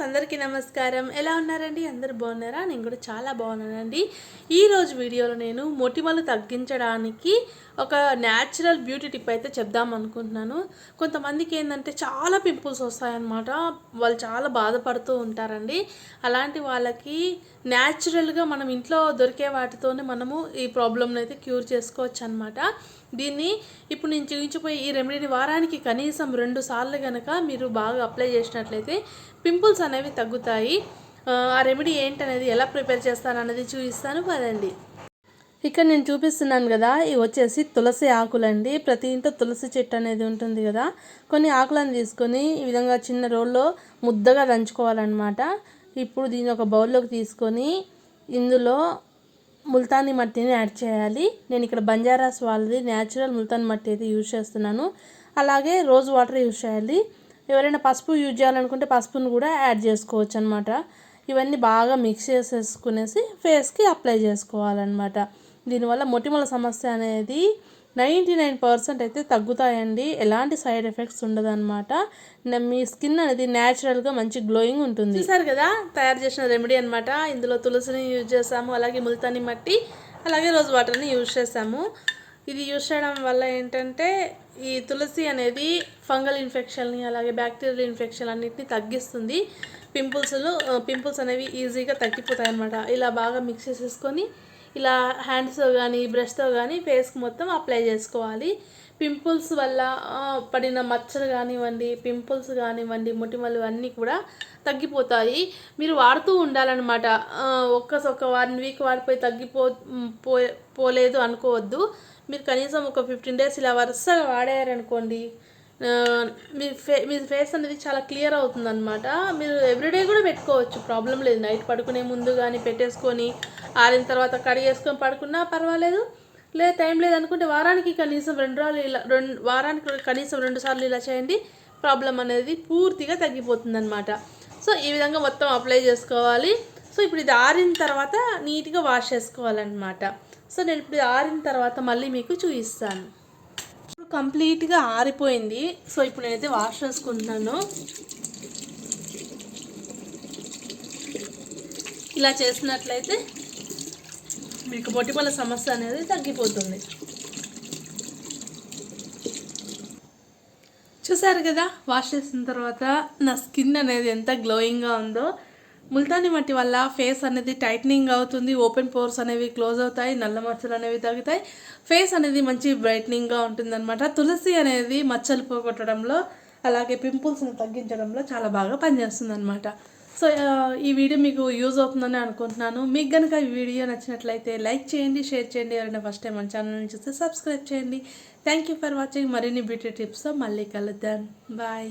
Friends అందరికీ నమస్కారం. ఎలా ఉన్నారండి? అందరు బాగున్నారా? నేను కూడా చాలా బాగున్నానండి. ఈ రోజు వీడియోలో నేను మొటిమలు తగ్గించడానికి ఒక న్యాచురల్ బ్యూటీ టిప్ అయితే చెప్దాం అనుకుంటున్నాను. కొంతమందికి ఏంటంటే చాలా పింపుల్స్ వస్తాయన్నమాట. వాళ్ళు చాలా బాధపడుతూ ఉంటారండి. అలాంటి వాళ్ళకి న్యాచురల్గా మనం ఇంట్లో దొరికే వాటితోనే మనము ఈ ప్రాబ్లమ్ని అయితే క్యూర్ చేసుకోవచ్చు అనమాట దీన్ని ఇప్పుడు నేను చూపించిపోయి ఈ రెమెడీని వారానికి కనీసం రెండు సార్లు కనుక మీరు బాగా అప్లై చేసినట్లయితే పింపుల్స్ అనేవి తగ్గుతాయి. ఆ, రెమెడీ ఏంటనేది ఎలా ప్రిపేర్ చేస్తాను అనేది చూపిస్తాను. పదండి. ఇక్కడ నేను చూపిస్తున్నాను కదా ఇవి వచ్చేసి తులసి ఆకులండి. ప్రతి ఇంట్లో తులసి చెట్టు అనేది ఉంటుంది కదా. కొన్ని ఆకులను తీసుకొని ఈ విధంగా చిన్న రోల్లో ముద్దగా దంచుకోవాలన్నమాట. ఇప్పుడు దీన్ని ఒక బౌల్లోకి తీసుకొని ఇందులో ముల్తానీ మట్టిని యాడ్ చేయాలి. నేను ఇక్కడ బంజారాస్ వాళ్ళది న్యాచురల్ ముల్తాన్ మట్టి అయితే యూజ్ చేస్తున్నాను. అలాగే రోజ్ వాటర్ యూజ్ చేయాలి. ఎవరైనా పసుపు యూజ్ చేయాలనుకుంటే పసుపును కూడా యాడ్ చేసుకోవచ్చు అనమాట ఇవన్నీ బాగా మిక్స్ చేసేసుకునేసి ఫేస్కి అప్లై చేసుకోవాలన్నమాట. దీనివల్ల మొటిమల సమస్య అనేది నైంటీ నైన్ పర్సెంట్ అయితే తగ్గుతాయండి. ఎలాంటి సైడ్ ఎఫెక్ట్స్ ఉండదన్నమాట. మీ స్కిన్ అనేది న్యాచురల్గా మంచి గ్లోయింగ్ ఉంటుంది. చూసారు కదా తయారు చేసిన రెమెడీ అనమాట ఇందులో తులసిని యూజ్ చేసాము అలాగే ముల్తాని మట్టి అలాగే రోజ్ వాటర్ని యూజ్ చేసాము. ఇది యూజ్ చేయడం వల్ల ఏంటంటే ఈ తులసి అనేది ఫంగల్ ఇన్ఫెక్షన్ని అలాగే బ్యాక్టీరియల్ ఇన్ఫెక్షన్ అన్నిటిని తగ్గిస్తుంది. పింపుల్స్లో పింపుల్స్ అనేవి ఈజీగా తగ్గిపోతాయి అనమాట ఇలా బాగా మిక్స్ చేసేసుకొని ఇలా హ్యాండ్స్తో కానీ బ్రష్తో కానీ ఫేస్కి మొత్తం అప్లై చేసుకోవాలి. పింపుల్స్ వల్ల పడిన మచ్చలు కానివ్వండి పింపుల్స్ కానివ్వండి మొటిమలు అన్నీ కూడా తగ్గిపోతాయి. మీరు వాడుతూ ఉండాలన్నమాట. ఆ, ఒక్క ఒక వన్ వీక్ వాడిపోయి తగ్గిపో పో పోలేదు అనుకోవద్దు. మీరు కనీసం ఒక ఫిఫ్టీన్ డేస్ ఇలా వరుసగా వాడారనుకోండి మీ ఫే మీ ఫేస్ అనేది చాలా క్లియర్ అవుతుందనమాట మీరు ఎవ్రీడే కూడా పెట్టుకోవచ్చు ప్రాబ్లం లేదు. నైట్ పడుకునే ముందు కానీ పెట్టేసుకొని ఆరిన తర్వాత కడిగేసుకొని పడుకున్నా పర్వాలేదు. లేదు టైం లేదనుకుంటే వారానికి కనీసం రెండు రోజులు ఇలా రెండు వారానికి కనీసం రెండు సార్లు ఇలా చేయండి. ప్రాబ్లం అనేది పూర్తిగా తగ్గిపోతుందనమాట సో ఈ విధంగా మొత్తం అప్లై చేసుకోవాలి. సో ఇప్పుడు ఇది ఆరిన తర్వాత నీట్గా వాష్ చేసుకోవాలన్నమాట. సో నేను ఇప్పుడు ఇది ఆరిన తర్వాత మళ్ళీ మీకు చూపిస్తాను. కంప్లీట్గా ఆరిపోయింది. సో ఇప్పుడు నేనైతే వాష్ చేసుకుంటున్నాను. ఇలా చేసినట్లయితే మీకు మొటిమల సమస్య అనేది తగ్గిపోతుంది. చూసారు కదా? వాష్ చేసిన తర్వాత నా స్కిన్ అనేది ఎంత గ్లోయింగ్గా ఉందో. ముల్తాని మట్టి వల్ల ఫేస్ అనేది టైట్నింగ్ అవుతుంది ఓపెన్ పోర్స్ అనేవి క్లోజ్ అవుతాయి నల్ల మచ్చలు అనేవి తగ్గుతాయి. ఫేస్ అనేది మంచి బ్రైట్నింగ్గా ఉంటుందన్నమాట. తులసి అనేది మచ్చలు పోగొట్టడంలో అలాగే పింపుల్స్ని తగ్గించడంలో చాలా బాగా పనిచేస్తుంది అనమాట సో ఈ వీడియో మీకు యూజ్ అవుతుందని అనుకుంటున్నాను. మీకు కనుక ఈ వీడియో నచ్చినట్లయితే లైక్ చేయండి షేర్ చేయండి. ఎవరైనా ఫస్ట్ టైం మన ఛానల్ చూస్తే సబ్స్క్రైబ్ చేయండి. థ్యాంక్ యూ ఫర్ వాచింగ్ మరిన్ని బ్యూటీ టిప్స్తో మళ్ళీ కలుద్దాం. బాయ్